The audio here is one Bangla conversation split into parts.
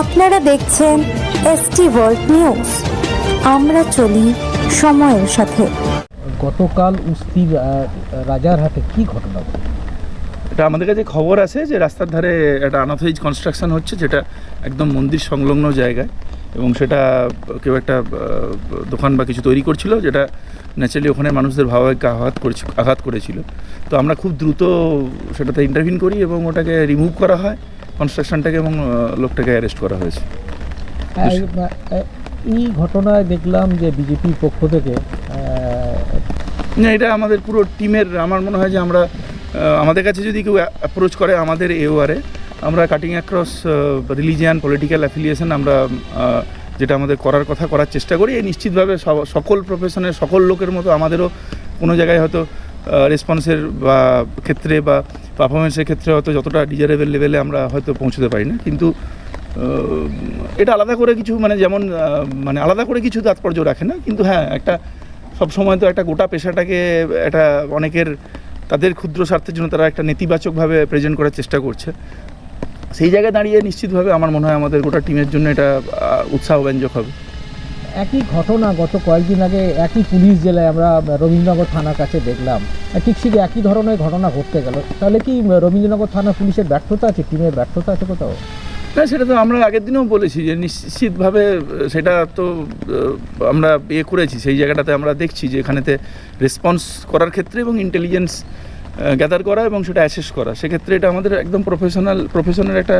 আপনারা দেখছেন এসটি ওয়ার্ল্ড নিউজ। আমরা চলি সময়ের সাথে। গতকাল উস্তির আহ, রাজারহাটে কি ঘটনা? ঘটে? এটা আমাদের কাছে খবর আছে যে রাস্তার ধারে একটা আনাথইজ কনস্ট্রাকশন হচ্ছে যেটা একদম মন্দির সংলগ্ন জায়গায় এবং সেটা কেউ একটা দোকান বা কিছু তৈরি করছিল যেটা ন্যাচারালি ওখানে মানুষদের ভাবাবেগকে আঘাত করেছিল আঘাত করেছিল। তো আমরা খুব দ্রুত সেটাতে ইন্টারভিন করি এবং ওটাকে রিমুভ করা হয়। কনস্ট্রাকশনটাকে এবং লোকটাকে অ্যারেস্ট করা হয়েছে। এই, ঘটনায় দেখলাম যে বিজেপির পক্ষ থেকে না এটা আমাদের পুরো টিমের আমার মনে হয় যে আমরা আমাদের কাছে যদি কেউ অ্যাপ্রোচ করে আমাদের এওয়ারে আমরা cutting across religion political affiliation আমরা যেটা আমাদের করার কথা করার চেষ্টা করি এই নিশ্চিতভাবে সব- সকল প্রফেশনের সকল লোকের মতো আমাদেরও কোনো জায়গায় হয়তো রেসপন্সের বা ক্ষেত্রে বা পারফরমেন্সের ক্ষেত্রে হয়তো যতটা ডিজারেবল লেভেলে আমরা হয়তো পৌঁছতে পারি না। কিন্তু এটা আলাদা করে কিছু মানে যেমন মানে আলাদা করে কিছু তাৎপর্য রাখে না। কিন্তু হ্যাঁ একটা সব সময় তো একটা গোটা পেশাটাকে একটা অনেকের, তাদের ক্ষুদ্র স্বার্থের জন্য তারা একটা নেতিবাচকভাবে প্রেজেন্ট করার চেষ্টা করছে। সেই জায়গায় দাঁড়িয়ে নিশ্চিতভাবে আমার মনে হয় আমাদের গোটা টিমের জন্য এটা উৎসাহব্যঞ্জক হবে। একই ঘটনা গত কয়েকদিন আগে একই পুলিশ জেলায় আমরা রবীন্দ্রনগর থানার কাছে দেখলাম। ঠিক ঠিক একই ধরনের ঘটনা ঘটতে গেল। তাহলে কি রবীন্দ্রনগর থানা পুলিশের ব্যর্থতা আছে? টিমের ব্যর্থতা আছে কোথাও? না, সেটা তো আমরা আগের দিনেও বলেছি যে নিশ্চিতভাবে সেটা তো আমরা ইয়ে করেছি। সেই জায়গাটাতে আমরা দেখছি যে এখানেতে রেসপন্স করার ক্ষেত্রে এবং ইন্টেলিজেন্স গ্যাদার করা এবং সেটা অ্যাসেস করা। সেক্ষেত্রে এটা আমাদের একদম প্রফেশনাল প্রফেশনের একটা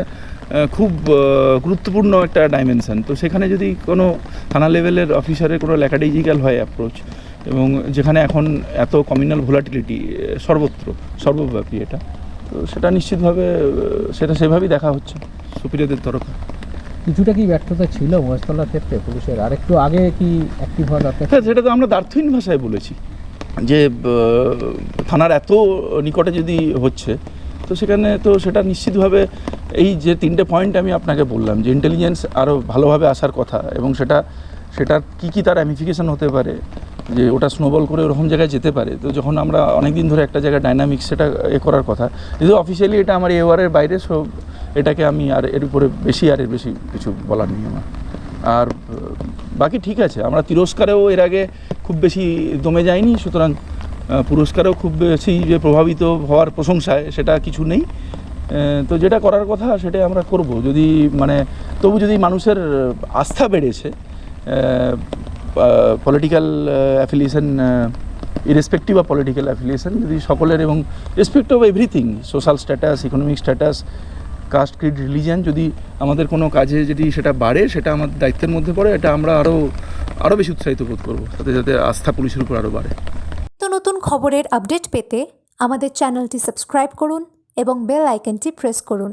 খুব গুরুত্বপূর্ণ একটা ডাইমেনশান তো সেখানে যদি কোনো থানা লেভেলের অফিসারের কোনো ল্যাকাডিজিক্যাল হয় অ্যাপ্রোচ এবং যেখানে এখন এত কমিউনাল ভোলাটিলিটি সর্বত্র সর্বব্যাপী এটা। তো সেটা নিশ্চিতভাবে সেটা সেভাবেই দেখা হচ্ছে সুপিরিয়রদের তরফে। কিছুটা কি ব্যর্থতা ছিল মহেশতলার ক্ষেত্রে পুলিশের? আর একটু আগে কি অ্যাক্টিভ হওয়া দরকার হ্যাঁ সেটা তো আমরা দার্থহীন ভাষায় বলেছি যে থানার এত নিকটে যদি হচ্ছে তো সেখানে তো সেটা নিশ্চিতভাবে এই যে তিনটে পয়েন্ট আমি আপনাকে বললাম, যে ইন্টেলিজেন্স আরও ভালোভাবে আসার কথা এবং সেটা, সেটার কী কী তার র্যামিফিকেশন হতে পারে, যে ওটা স্নোবল করে ওরকম জায়গায় যেতে পারে। তো যখন আমরা অনেক দিন ধরে একটা জায়গায় ডাইনামিক্স সেটা এ করার কথা, কিন্তু অফিসিয়ালি এটা আমার এওয়ারের বাইরে সো এটাকে আমি আর এর উপরে বেশি আর এর বেশি কিছু বলার নেই আমার। আর বাকি ঠিক আছে, আমরা তিরস্কারেও এর আগে খুব বেশি দমে যাইনি, সুতরাং পুরস্কারেও খুব বেশি যে প্রভাবিত হওয়ার প্রশংসায় সেটা কিছু নেই। তো যেটা করার কথা সেটাই আমরা করব। যদি মানে তবু যদি মানুষের আস্থা বেড়েছে political affiliation irrespective of political affiliation যদি সকলের এবং respect of everything social status economic status caste creed religion যদি আমাদের কোনো কাজে যদি সেটা বাড়ে, সেটা আমাদের দায়িত্বের মধ্যে পড়ে, এটা আমরা আরও আরও বেশি উৎসাহিত বোধ করব, তাতে, যাতে আস্থা পুলিশের উপর আরও বাড়ে। তো নতুন খবরের আপডেট পেতে আমাদের চ্যানেলটি সাবস্ক্রাইব করুন এবং বেল আইকনটি প্রেস করুন।